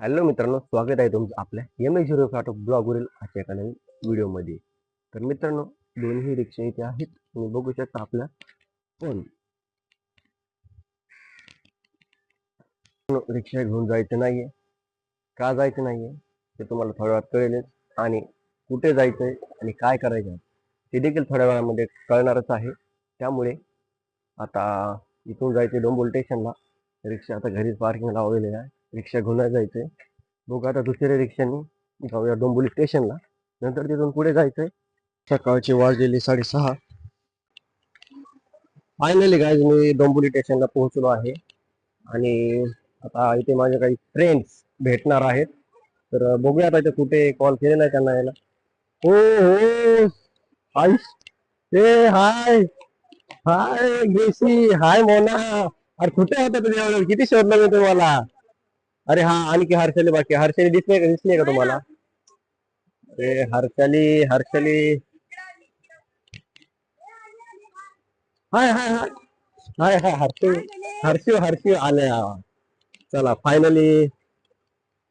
Hello मित्रांनो स्वागत आहे तुमचं आपल्या एम एस झिरो फाटो ब्लॉगवरील अशा एका नवीन व्हिडिओमध्ये. तर मित्रांनो दोन्ही रिक्षा इथे आहेत. तुम्ही बघू शकता आपल्या फोन. रिक्षा घेऊन जायचं नाहीये. का जायचं नाहीये ते तुम्हाला थोड्या वेळात कळेलच. आणि कुठे जायचंय आणि काय करायचं आहे ते देखील थोड्या वेळामध्ये कळणारच आहे. त्यामुळे आता इथून जायचं डोंबोल स्टेशनला. रिक्षा आता घरीच पार्किंग लावलेली आहे. रिक्षा घेऊन जायचंय. बघू आता दुसऱ्या रिक्षाने जाऊया डोंबोली स्टेशनला. नंतर तिथून पुढे जायचंय. सकाळची वाजलेली साडेसहा. फायनली गाईज मी डोंबोली स्टेशनला पोहोचलो आहे. आणि आता इथे माझे काही फ्रेंड्स भेटणार आहेत. तर बघूया आता इथे कुठे कॉल केलेला आहे त्यांना यायला. हो हो. हाय ए हाय हाय ग्रेसी हाय मोना अरे कुठे होता तुम्ही? किती शोधलं मी तुम्हाला? अरे हा आणखी हर्षाली बाकी हर्षाली दिसले का दिसले का तुम्हाला? अरे हर्षाली हर्षाली हाय हाय हाय। हाय हाय, हर्षू। हर्षू हर्षू आले चला फायनली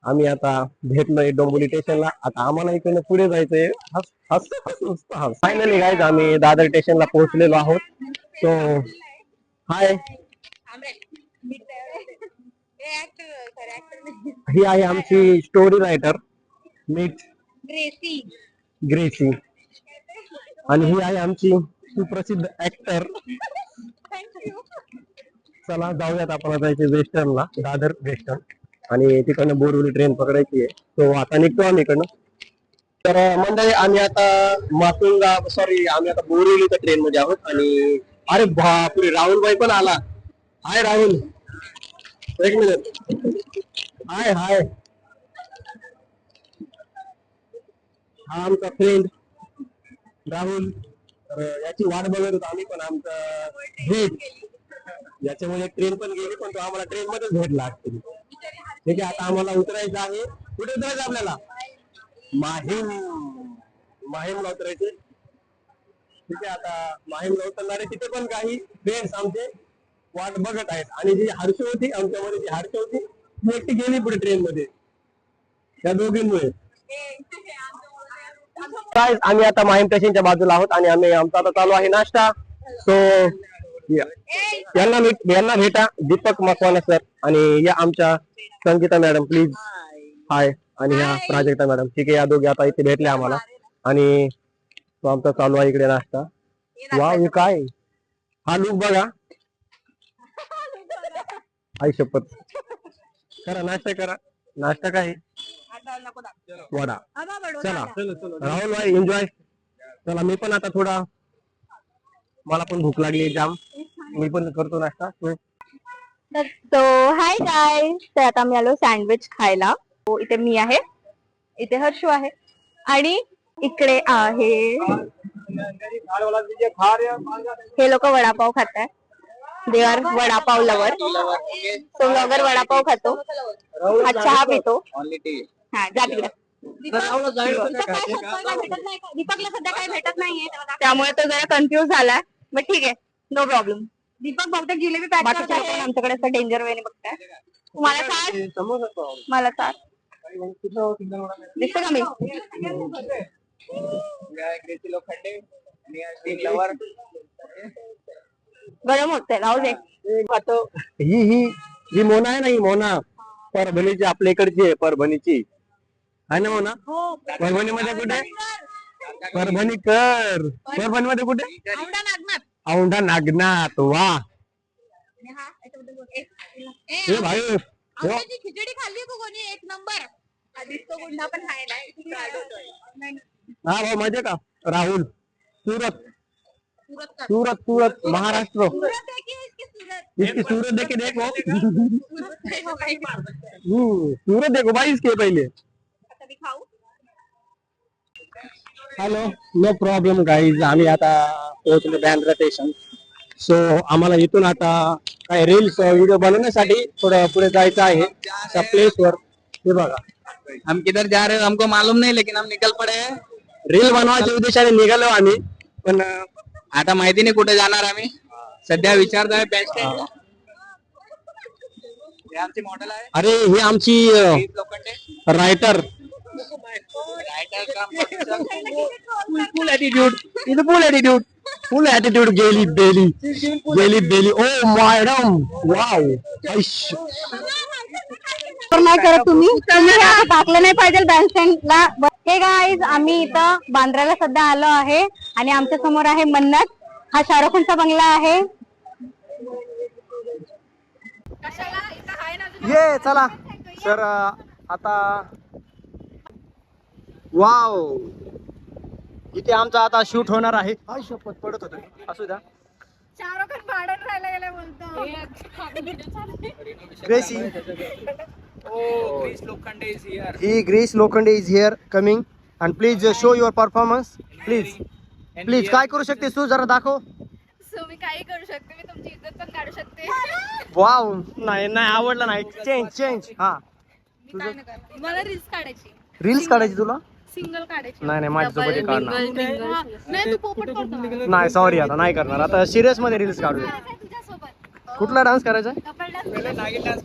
आम्ही आता भेटलोय डोंबिवली स्टेशनला आता आम्हाला इकडनं पुढे हस फायनली गायज आम्ही दादर स्टेशनला पोहोचलेलो आहोत. सो हाय ही आहे आमची story writer meet Gracie. Gracie. आणि ही आहे आमची सुप्रसिद्ध ऍक्टर चला जाऊयात आपण आता इथे वेस्टर्नला दादर वेस्टर्न आणि तिकडनं बोरवली ट्रेन पकडायची आहे. तो आता निघतो आम्ही इकडनं. तर मंडळी आम्ही आता मातुंगा सॉरी आम्ही आता बोरिवलीच्या ट्रेन मध्ये आहोत. आणि अरे बापरे राहुल भाई पण आला. हाय राहुल. एक मिनिट. हाय हाय. हा आमचा फ्रेंड राहुल. तर याची वाट बघत होतो आम्ही पण. आमचा भेट याच्यामुळे ट्रेन पण गेली पण तो आम्हाला ट्रेन मध्येच भेटला लागते ठीक आहे आता आम्हाला उतरायचं आहे. कुठे उतरायचं आपल्याला? माहीम. माहीमला उतरायचे ठीक आहे आता माहीमला उतरणारे तिथे पण काही फ्रेंड्स आमचे. वाट बघत आहेत. आणि जी हर्ष होती आमच्यामध्ये जी हर्ष होती ती एकटी गेली पुढे ट्रेन मध्ये. त्या दोघींमुळे. काय आम्ही आता माहीम स्टेशनच्या बाजूला आहोत आणि आम्ही आमचा आता चालू आहे नाश्ता. सो यांना भेट यांना भेटा दीपक मकवाना सर आणि या आमच्या संगीता मॅडम प्लीज हाय आणि ह्या प्राजक्ता मॅडम ठीक आहे या दोघी आता इथे भेटल्या आम्हाला. आणि तो आमचा चालू आहे इकडे नाश्ता. वा काय? हा लुक बघा. आई शपथ. करा नाश्ता करा. नाश्ता काय? वडा. चला. राहुल भाई एन्जॉय चला मी पण आता थोडा मला पण भूक लागली जाम. मी पण करतो नाश्ता. तू हाय गाय तर आता मी आलो सँडविच खायला. इथे मी आहे. इथे हर्षू आहे. आणि इकडे आहे हे लोक वडापाव खात आहे दे आर वडापाव लवर तो ब्लॉगर वडापाव खातो. हा चहा पितो. हा जा तिकडे. दीपकला सध्या काही भेटत नाहीये. त्यामुळे तो जरा कन्फ्युज झालाय बट ठीक आहे. नो प्रॉब्लेम दीपक बहुतेक जिलेबी पॅक करत आहे. आमच्याकडे असं डेंजर वेने बघताय. तुम्हाला काय मला काय दिसतं का मी? गरम होतंय राहू दे. ही. ही ही मोना आहे ना ही मोना. परभणीची आपल्या इकडची आहे परभणीची. आहे ना मोना? परभणी मध्ये कुठे? परभणी कर परभणी मध्ये कुठे? आवडा नागनाथ. औंढा नागनाथ वा. हे भाई हो. खिचडी खाल्ली का कोणी? एक नंबर. आधीच तो गुंडा पण खायला. हा भाऊ मजे का? राहुल सूरत. सुरत सूरत महाराष्ट्र। इसकी सूरत। देखे देखो। सूरत हम्म, सूरत देखो भाई इसके पहिले। हॅलो नो प्रॉब्लेम गाईज आम्ही आता पोहोचलो बँड्रा स्टेशन सो आम्हाला इथून आता काय रील्स व्हिडिओ बनवण्यासाठी थोडं पुढे जायचं आहे. त्या प्लेस वर. हे बघा. हम किधर जा रहे हो हमको मालूम नहीं लेकिन हम निकल पड़े हैं। रील बनवायच्या उद्देशाने निघालो आम्ही. पण आता माहिती नाही कुठे जाणार आम्ही. सध्या विचारत आहे बँक हे आमचे मॉडेल आहे. अरे ही आमची लोखंडे. रायटर. फुल ऍटिट्यूड इथं फुल ऍटिट्यूड फुल ऍटिट्यूड गेली बेली गेली बेली ओ मॅडम वाव नाही करत तुम्ही. टाकलं नाही पाहिजे बँड स्टँडला हे गाईज आम्ही इथं बांद्राला सध्या आलो आहे आणि आमच्यासमोर आहे मन्नत. हा शाहरुख खानचा बंगला आहे. ये चला. तर अं, आता वाव. इथे आमचा आता शूट होणार आहे. हाय शपथ पडत होतो. असू द्या. शाहरुख खान भाडण राहायला बोलतो. ग्रेसी Oh, वीस Lokhande is here. He Grace Lokhande is here coming and please show your performance please And please here- काय करू शकते तू? जरा दाखव. सो मी काही करू शकते मी तुमची इज्जत पण काढू शकते. वाव नाही नाही आवडलं नाही. चेंज चेंज हा. मला रील्स काढायची. रील्स काढायची तुला? सिंगल काढायची. नाही नाही माझ्यासोबत हे काढणार. नाही तू पोपट करतो नाही सॉरी आता नाही करणार. आता सिरियसमध्ये रील्स काढूया. तुझ्यासोबत कुठला डान्स करायचा?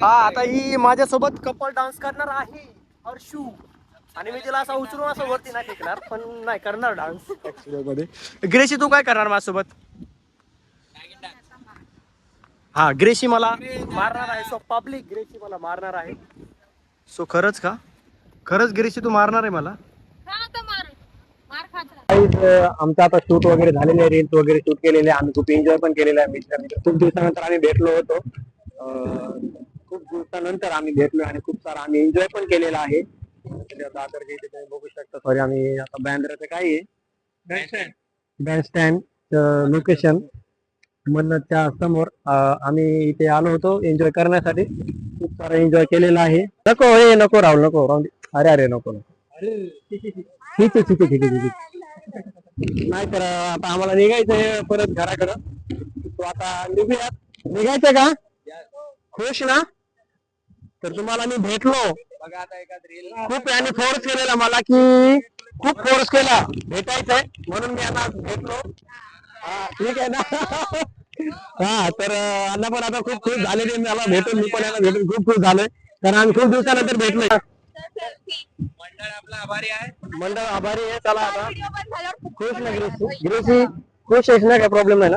हा आता ही माझ्यासोबत कपल डान्स करणार आहे हर्षू. आणि मी तिला असा उचलून असं वरती नाही फेकणार पण नाही करणार डान्स ग्रेशी तू काय करणार माझ्यासोबत? हा ग्रेशी मला मारणार आहे. सो पब्लिक ग्रेशी मला मारणार आहे. सो खरंच का? खरंच ग्रेशी तू मारणार आहे मला? आमचं आता शूट वगैरे झालेले रील्स वगैरे शूट केलेले आम्ही खूप एन्जॉय पण केलेला आहे. मित्र मित्र. खूप दिवसानंतर आम्ही भेटलो होतो. खूप दिवसानंतर आम्ही भेटलो आणि खूप सारा आम्ही एन्जॉय पण केलेला आहे. इथे तुम्ही बघू शकता. सॉरी आम्ही आता बँड्राचं काय आहे. बँड स्टँड लोकेशन मन्नतच्या समोर आम्ही इथे आलो होतो एन्जॉय करण्यासाठी. खूप सारा एन्जॉय केलेला आहे. नको हे नको राहुल नको. राहून दे. अरे अरे नको नको. ठीक आहे ठीक आहे ठीक आहे ठीक आहे. नाही तर आता आम्हाला निघायचंय परत घराकडं. तो आता निघूयात. निघायचं का? खुश ना? तर तुम्हाला मी भेटलो. बघा आता एखाद रील खूप यांनी फोर्स केलेला मला की खूप फोर्स केला. भेटायचंय म्हणून मी यांना भेटलो. हा ठीक आहे ना? हा तर अं, पण आता खूप खुश झाले मला भेटून मी पण यांना भेटून खूप खुश झालोय. कारण आम्ही खूप दिवसानंतर भेटलोय. मंडळ आपला आभारी आहे. मंडळ आभारी आहे. चला आता. खुश ना ग्रेसी. ग्रेसी खुश आहेस ना? काय प्रॉब्लेम नाही ना?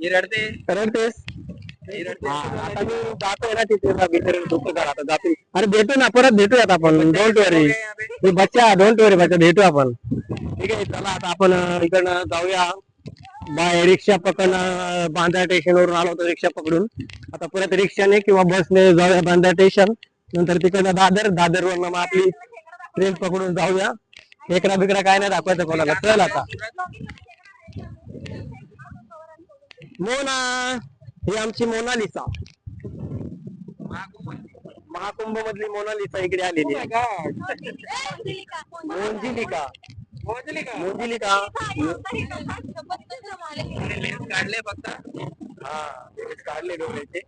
ही रडते. रडतेस? ही रडते. हा, आता मी जातोय ना तिथे. वितरण दुःख करा आता जातो अरे भेटू ना परत भेटूयात आपण. डोंट वरी हे बच्चा डोंट वरी बच्चा भेटू आपण. ठीक आहे चला आता आपण अं, इकडनं जाऊया. बाय रिक्षा पकडणं बांद्रा स्टेशन वरून आलो होतो रिक्षा पकडून. आता परत रिक्षाने किंवा बसने जाऊया बांद्रा स्टेशन नंतर तिकडनं दादर दादर वरनं मग आपली ट्रेन पकडून जाऊया. खेकडा बिकडा काय नाही दाखवायचं कोणाला. चल आता. मोना ही आमची मोनालिसा. महाकुंभ मधली मोनालिसा इकडे आलेली आहे. मोंजिलिका. मोंजिलिका. लेन्स काढले फक्त हा काढले डोळ्याचे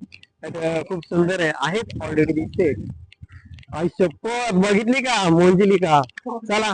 खूप सुंदर आहे. आहेत ऑलरेडी दिसते आई शपथ बघितली का? मोंजिलिका चला.